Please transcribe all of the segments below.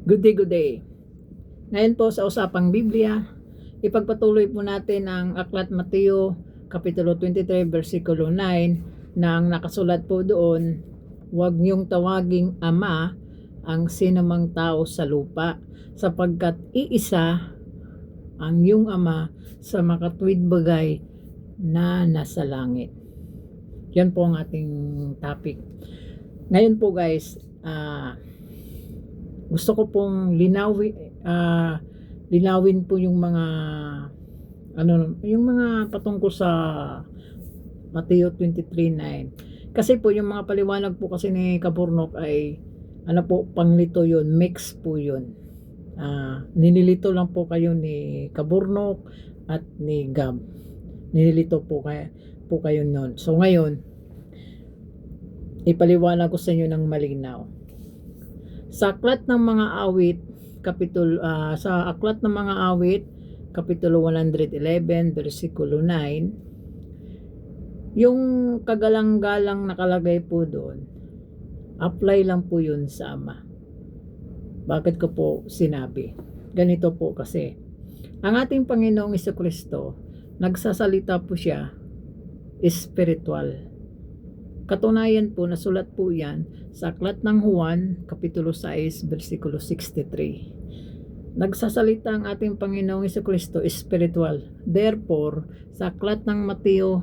Good day, good day. Ngayon po sa Usapang Biblia, ipagpatuloy po natin ang Aklat Mateo, Kapitulo 23, versikulo 9, na ang nakasulat po doon, huwag niyong tawaging Ama ang sinamang tao sa lupa, sapagkat iisa ang iyong Ama sa makatwid bagay na nasa langit. Yan po ang ating topic. Ngayon po guys, ah gusto ko pong linawin ah, linawin po yung mga ano yung mga patungkol sa Mateo 23:9 kasi po yung mga paliwanag po kasi ni Kaburnok ay ano po panglito yun mix po yun. Ah, ninilito lang po kayo ni Kaburnok at ni Gab. Ninilito po kayo po kayo noon so ngayon ipaliwanag ko sa inyo ng malinaw sa aklat ng mga awit kapitulo ah, sa aklat ng mga awit kapitulo 111 versikulo 9 yung kagalang-galang nakalagay po doon apply lang po yun sa ama. Bakit ko po sinabi? Ganito po kasi ang ating Panginoong Kristo nagsasalita po siya spiritual Katunayan po, nasulat po yan sa Aklat ng Juan, Kapitulo 6, versikulo 63. Nagsasalita ang ating Panginoong Kristo spiritual. Therefore, sa Aklat ng Mateo,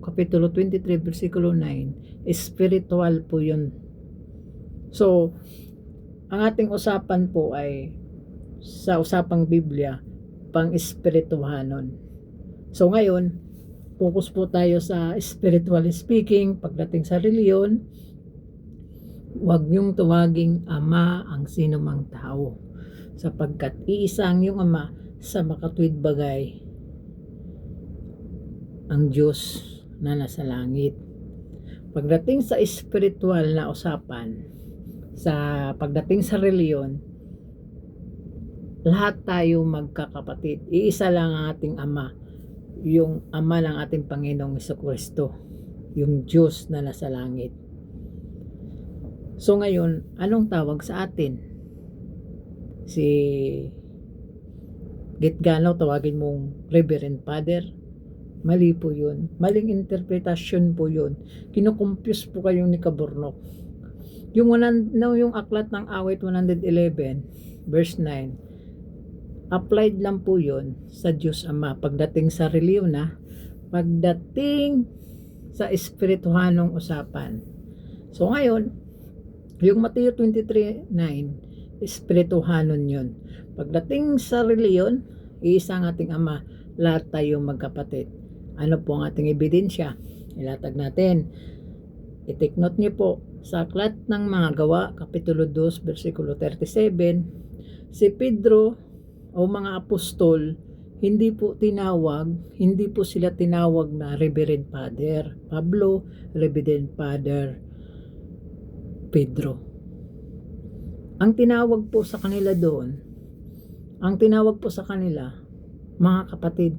Kapitulo 23, versikulo 9, spiritual po yun. So, ang ating usapan po ay sa usapang Biblia, pang-espirituhanon. So ngayon, focus po tayo sa spiritually speaking pagdating sa reliyon huwag niyong tawaging ama ang sino mang tao sapagkat iisa ang iyong ama sa makatwid bagay ang Diyos na nasa langit pagdating sa spiritual na usapan sa pagdating sa reliyon lahat tayo magkakapatid iisa lang ang ating ama yung Ama ng ating Panginoong Kristo, yung Diyos na nasa langit. So ngayon, anong tawag sa atin? Si Gitgano, tawagin mong Reverend Father. Mali po yun. Maling interpretasyon po yun. Kinukumpuse po kayo ni Kaburnok. Yung, wanan, no, yung aklat ng awit 111, verse 9, applied lang po yun sa Diyos Ama pagdating sa reliyon na pagdating sa espirituhanong usapan. So ngayon, yung Mateo 23.9, espirituhanon yun. Pagdating sa reliyon, iisang ating Ama, lahat tayo magkapatid. Ano po ang ating ebidensya? Ilatag natin. I-take note niyo po, sa aklat ng mga gawa, Kapitulo 2, versikulo 37, si Pedro o mga apostol, hindi po tinawag, hindi po sila tinawag na Reverend Father Pablo, Reverend Father Pedro. Ang tinawag po sa kanila doon, ang tinawag po sa kanila, mga kapatid,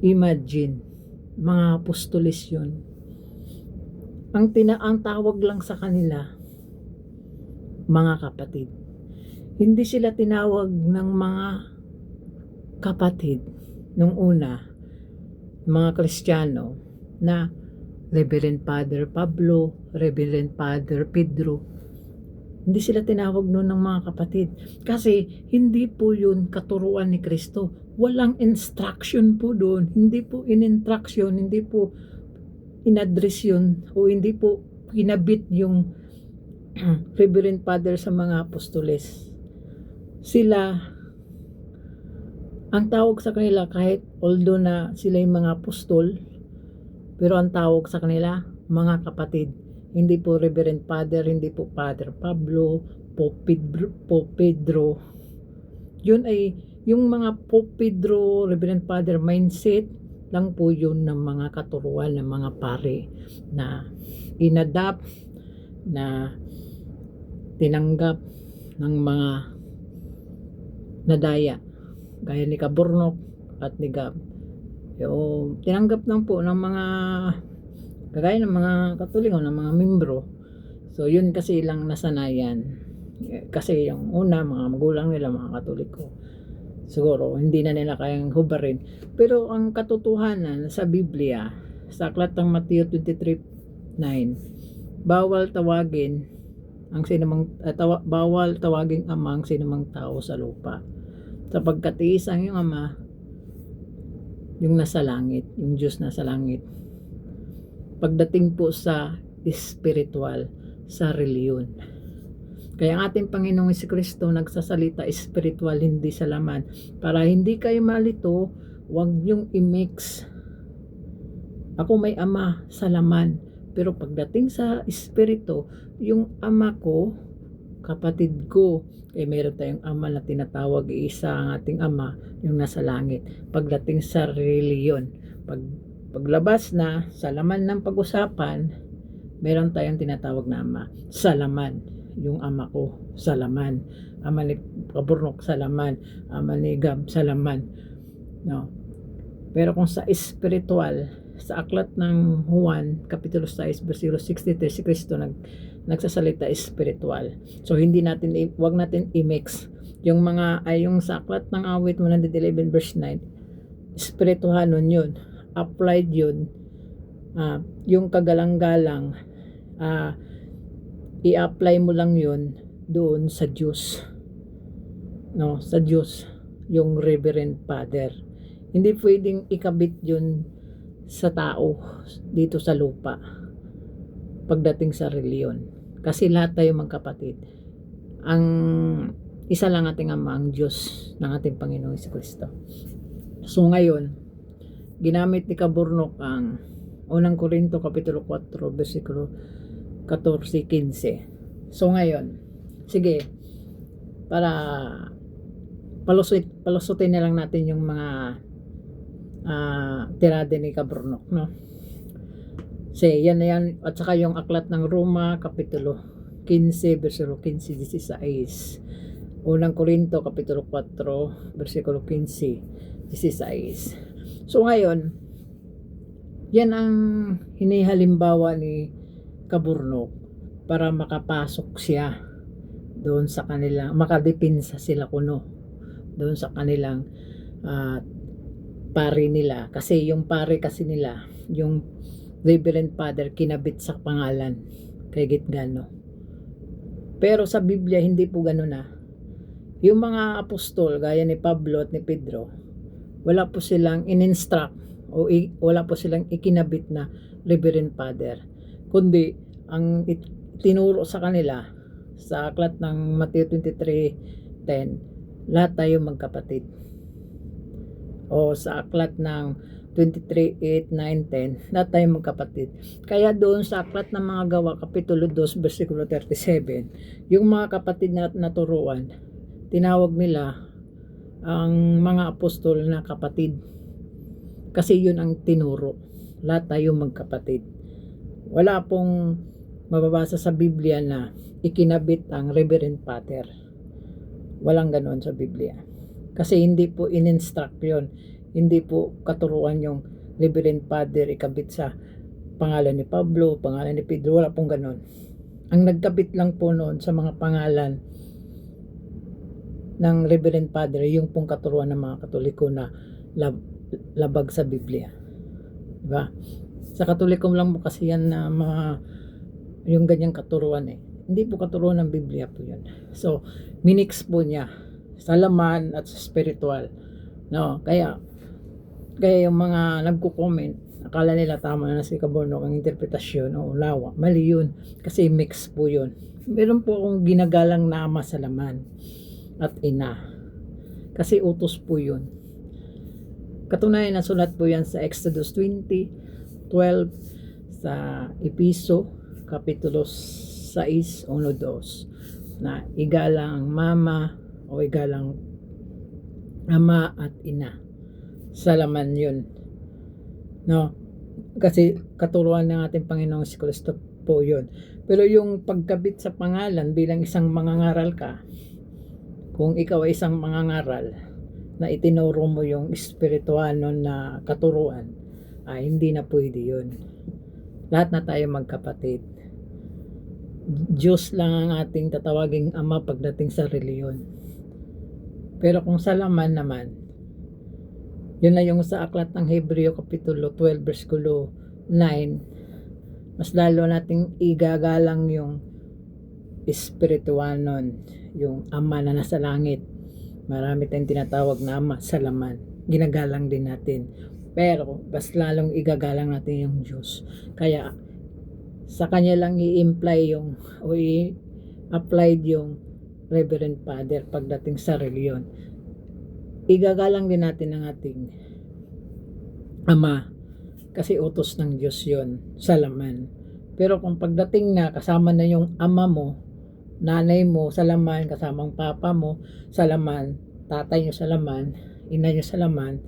imagine, mga apostolis yun. Ang, tina ang tawag lang sa kanila, mga kapatid hindi sila tinawag ng mga kapatid nung una, mga Kristiyano, na Reverend Father Pablo, Reverend Father Pedro. Hindi sila tinawag noon ng mga kapatid. Kasi hindi po yun katuruan ni Kristo. Walang instruction po doon. Hindi po in-instruction, hindi po in-address yun o hindi po kinabit yung Reverend Father sa mga apostoles sila ang tawag sa kanila kahit although na sila yung mga apostol pero ang tawag sa kanila mga kapatid hindi po Reverend Father hindi po Father Pablo po Pedro, yun ay yung mga po Pedro Reverend Father mindset lang po yun ng mga katuruan ng mga pare na inadapt na tinanggap ng mga nadaya. Gaya ni Kaburnok at ni Gab yung tinanggap lang po ng mga kagaya ng mga katulingon ng mga membro so yun kasi ilang nasanayan Eh, Kasi yung una, mga magulang nila, mga katoliko, siguro hindi na nila kayang hubarin. Pero ang katotohanan sa Biblia, sa aklat ng Matthew 23:9, bawal tawagin ang sinumang uh, tawa, bawal tawagin ama ang sinumang tao sa lupa. Sapagkat iisang yung ama, yung nasa langit, yung Diyos nasa langit. Pagdating po sa spiritual, sa reliyon. Kaya ang ating Panginoong si Kristo nagsasalita spiritual, hindi sa laman. Para hindi kayo malito, huwag yung i-mix. Ako may ama sa laman. Pero pagdating sa espiritu, yung ama ko, kapatid ko, eh meron tayong ama na tinatawag isa ang ating ama, yung nasa langit. Pagdating sa reliyon, pag, paglabas na sa laman ng pag-usapan, meron tayong tinatawag na ama. Sa laman, yung ama ko, sa laman. Ama ni Kaburnok, sa laman. Ama ni Gab, sa laman. No. Pero kung sa espiritual, sa aklat ng Juan, Kapitulo 6, versikulo 63, si Kristo nag, nagsasalita espiritual. So, hindi natin, wag natin i-mix. Yung mga, ay yung sa aklat ng awit 111 verse 9, espiritual nun yun. Applied yun. Ah, yung kagalang-galang, ah, i-apply mo lang yun doon sa Diyos. No, sa Diyos, yung Reverend Father. Hindi pwedeng ikabit yun sa tao dito sa lupa pagdating sa reliyon. Kasi lahat tayo magkapatid. Ang isa lang ating ama ang Diyos ng ating Panginoong Hesus Kristo. So ngayon, ginamit ni Kaburnok ang unang Korinto Kapitulo 4 versikulo 14-15. So ngayon, sige, para palusot, palusutin na lang natin yung mga uh, tirade ni Kaburnok, no? Kasi yan na yan, at saka yung aklat ng Roma, Kapitulo 15, versikulo 15, 16. Unang Korinto, Kapitulo 4, versikulo 15, 16. So ngayon, yan ang hinihalimbawa ni Kaburnok para makapasok siya doon sa kanila, makadipinsa sila kuno doon sa kanilang uh, pari nila. Kasi yung pari kasi nila, yung Reverend Father kinabit sa pangalan kay Gitgano. Pero sa Biblia hindi po ganoon na. Yung mga apostol gaya ni Pablo at ni Pedro, wala po silang in-instruct o i- wala po silang ikinabit na Reverend Father. Kundi ang tinuro sa kanila sa aklat ng Matthew 23:10, lahat tayo magkapatid. O sa aklat ng 23, 8, 9, 10, lahat tayo magkapatid. Kaya doon sa aklat ng mga gawa, Kapitulo 2, versikulo 37, yung mga kapatid na naturuan, tinawag nila ang mga apostol na kapatid. Kasi yun ang tinuro. Lahat tayo magkapatid. Wala pong mababasa sa Biblia na ikinabit ang Reverend Pater. Walang ganoon sa Biblia. Kasi hindi po in-instruct yun hindi po katuruan yung Reverend Father ikabit sa pangalan ni Pablo, pangalan ni Pedro, wala pong ganon. Ang nagkabit lang po noon sa mga pangalan ng Reverend Father, yung pong katuruan ng mga katoliko na lab, labag sa Biblia. Diba? Sa katoliko lang mo kasi yan na mga yung ganyang katuruan eh. Hindi po katuruan ng Biblia po yun. So, minix po niya sa laman at sa spiritual. No, kaya kaya yung mga nagko-comment, akala nila tama na si Kaborno ang interpretasyon o lawa. Mali yun. Kasi mix po yun. Meron po akong ginagalang na ama sa laman at ina. Kasi utos po yun. Katunayan na sulat po yan sa Exodus 20, 12, sa Episo, Kapitulo 6, 1, 2, na igalang ang mama o igalang ama at ina sa laman yun. No? Kasi katuruan ng ating Panginoong si Kristo po yun. Pero yung pagkabit sa pangalan bilang isang mangangaral ka, kung ikaw ay isang mangangaral na itinuro mo yung espirituano na katuruan, ay hindi na pwede yun. Lahat na tayo magkapatid. Diyos lang ang ating tatawaging ama pagdating sa reliyon. Pero kung sa laman naman, yun na yung sa aklat ng Hebreo Kapitulo 12, versikulo 9, mas lalo nating igagalang yung espirituanon, yung ama na nasa langit. Marami tayong tinatawag na ama sa laman. Ginagalang din natin. Pero, mas lalong igagalang natin yung Diyos. Kaya, sa kanya lang i-imply yung, o i-applied yung Reverend Father pagdating sa reliyon. Igagalang din natin ang ating Ama. Kasi utos ng Diyos yon sa laman. Pero kung pagdating na kasama na yung ama mo, nanay mo sa laman, kasamang papa mo sa laman, tatay nyo sa laman, ina nyo sa laman,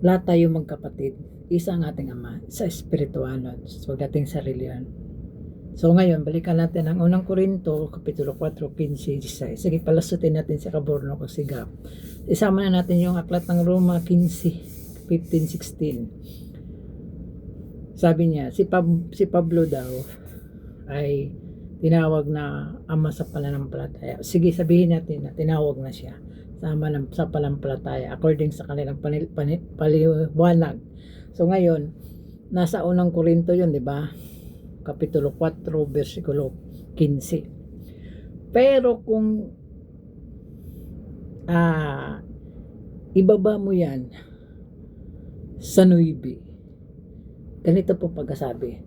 lahat tayo magkapatid. Isa ang ating ama sa espirituanon. So, dating sa reliyon. So, ngayon, balikan natin ang unang Korinto, Kapitulo 4, 15, 16. Sige, palasutin natin si Kaborno kasi gap. Isama na natin yung aklat ng Roma 15, 15, 16 sabi niya, si, Pab- si Pablo daw ay tinawag na ama sa pananampalataya. Sige, sabihin natin na tinawag na siya sa ama ng, sa pananampalataya according sa kanilang panil, panil, paliwanag. So ngayon, nasa unang Korinto yun, di ba? Kapitulo 4, versikulo 15. Pero kung ah ibaba mo yan sa 9, Ganito po pagkasabi.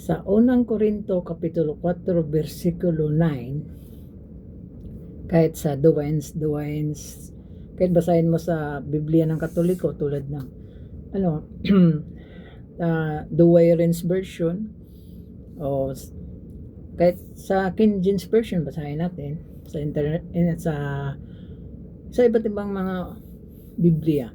Sa unang Korinto, Kapitulo 4, versikulo 9, kahit sa Duwines, Duwines, kahit basahin mo sa Biblia ng Katoliko, tulad ng, ano, uh, Duwines version, o kahit sa King James version, basahin natin, sa internet, eh, sa, sa iba't ibang mga Biblia.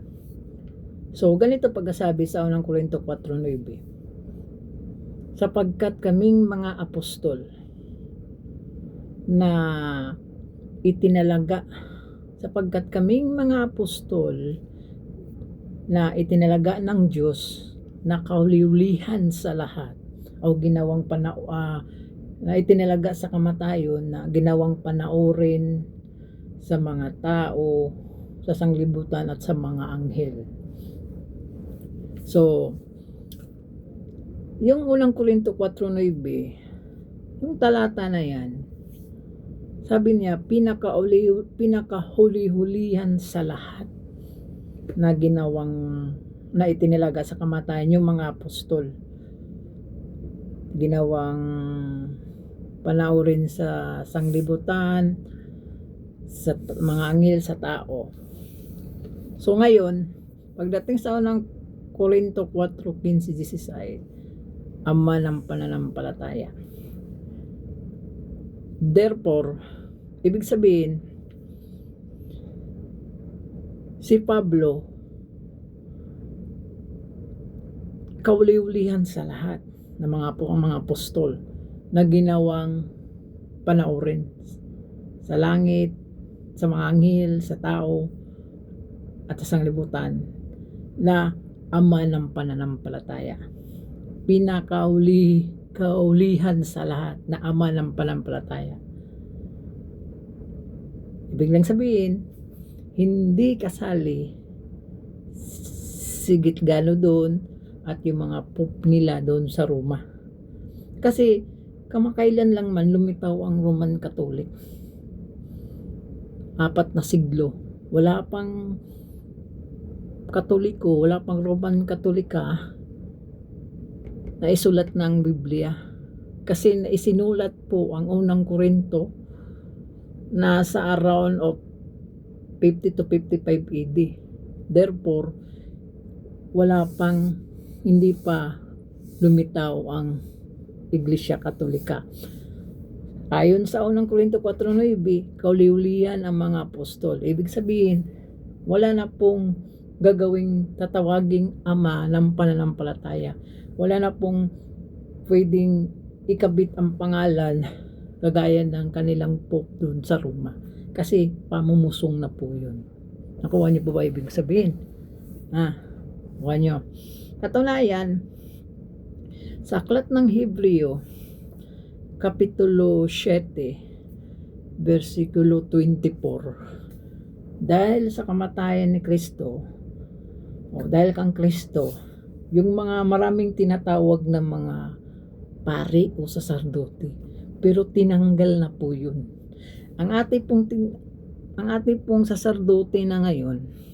So, ganito pagkasabi sa unang Korinto 4.9 Sapagkat kaming mga apostol na itinalaga sapagkat kaming mga apostol na itinalaga ng Diyos na kauliulihan sa lahat o ginawang pana uh, na itinalaga sa kamatayon na ginawang panaurin sa mga tao sa sanglibutan at sa mga anghel So, yung unang Korinto 4.9, yung talata na yan, sabi niya, pinakauli, pinakahuli-hulihan sa lahat na ginawang, na itinilaga sa kamatayan yung mga apostol. Ginawang panaurin sa sanglibutan, sa mga anghel sa tao. So ngayon, pagdating sa unang Korinto 4:15-16 ama ng pananampalataya. Therefore, ibig sabihin, si Pablo kauli-ulihan sa lahat ng mga po ang mga apostol na ginawang panaurin sa langit, sa mga anghel, sa tao, at sa sanglibutan na ama ng pananampalataya. Pinakauli, kaulihan sa lahat na ama ng pananampalataya. Ibig lang sabihin, hindi kasali sigit gano doon at yung mga pope nila doon sa Roma. Kasi kamakailan lang man lumitaw ang Roman Catholic. Apat na siglo. Wala pang Katoliko, wala pang Roman Katolika na isulat ng Biblia. Kasi isinulat po ang unang Korinto na sa around of 50 to 55 AD. Therefore, wala pang hindi pa lumitaw ang Iglesia Katolika. Ayon sa unang Korinto 4.9, kauliulian ang mga apostol. Ibig sabihin, wala na pong gagawing tatawaging ama ng pananampalataya. Wala na pong pwedeng ikabit ang pangalan kagaya ng kanilang pope doon sa Roma. Kasi pamumusong na po yun. Nakuha niyo po ba ibig sabihin? Ah, nakuha niyo. Katunayan, sa aklat ng Hebreo, Kapitulo 7, versikulo 24. Dahil sa kamatayan ni Kristo, o dahil kang Kristo, yung mga maraming tinatawag na mga pari o saserdote, pero tinanggal na po yun. Ang ating pong ang ating pong saserdote na ngayon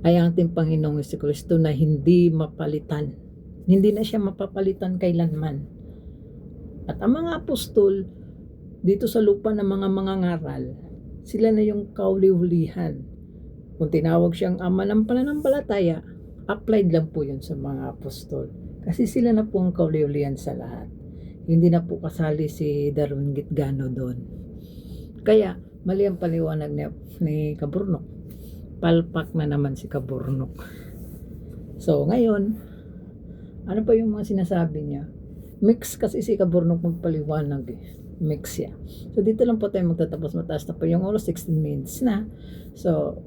ay ang ating Panginoong Kristo na hindi mapalitan. Hindi na siya mapapalitan kailanman. At ang mga apostol dito sa lupa ng mga mangangaral, sila na yung kaulihulihan. Kung tinawag siyang ama ng pananampalataya, applied lang po yun sa mga apostol. Kasi sila na po ang kaulihulihan sa lahat. Hindi na po kasali si Darwin Gitgano doon. Kaya, mali ang paliwanag ni, ni Kaburnok. Palpak na naman si Kaburnok. So, ngayon, ano pa yung mga sinasabi niya? Mix kasi si Kaburnok magpaliwanag eh. Mix siya. So, dito lang po tayo magtatapos. Mataas na po yung oras, 16 minutes na. So,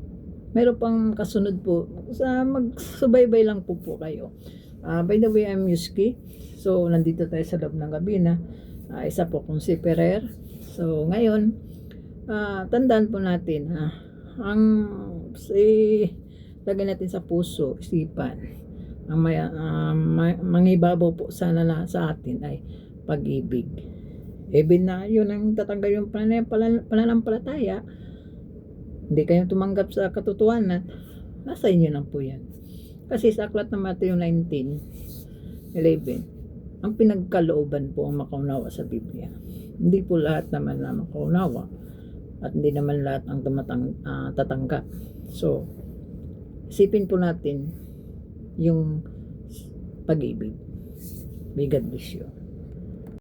meron pang kasunod po. Sa magsubaybay lang po po kayo. Ah, by the way, I'm Yuski. So, nandito tayo sa loob ng gabi na. Ah, isa po kong si Perer. So, ngayon, ah, tandaan po natin, ha, ang si lagay natin sa puso, isipan, ang may, may- mangibabaw po sana na sa atin ay pag-ibig. Even na yun ang tatanggal yung panan- panan- pananampalataya, hindi kayo tumanggap sa katotohanan, nasa inyo lang po yan. Kasi sa aklat ng Mateo 19, 11, ang pinagkalooban po ang makaunawa sa Biblia. Hindi po lahat naman na makaunawa at hindi naman lahat ang tumatang, ah, tatanggap. So, isipin po natin yung pag-ibig. May God bless you.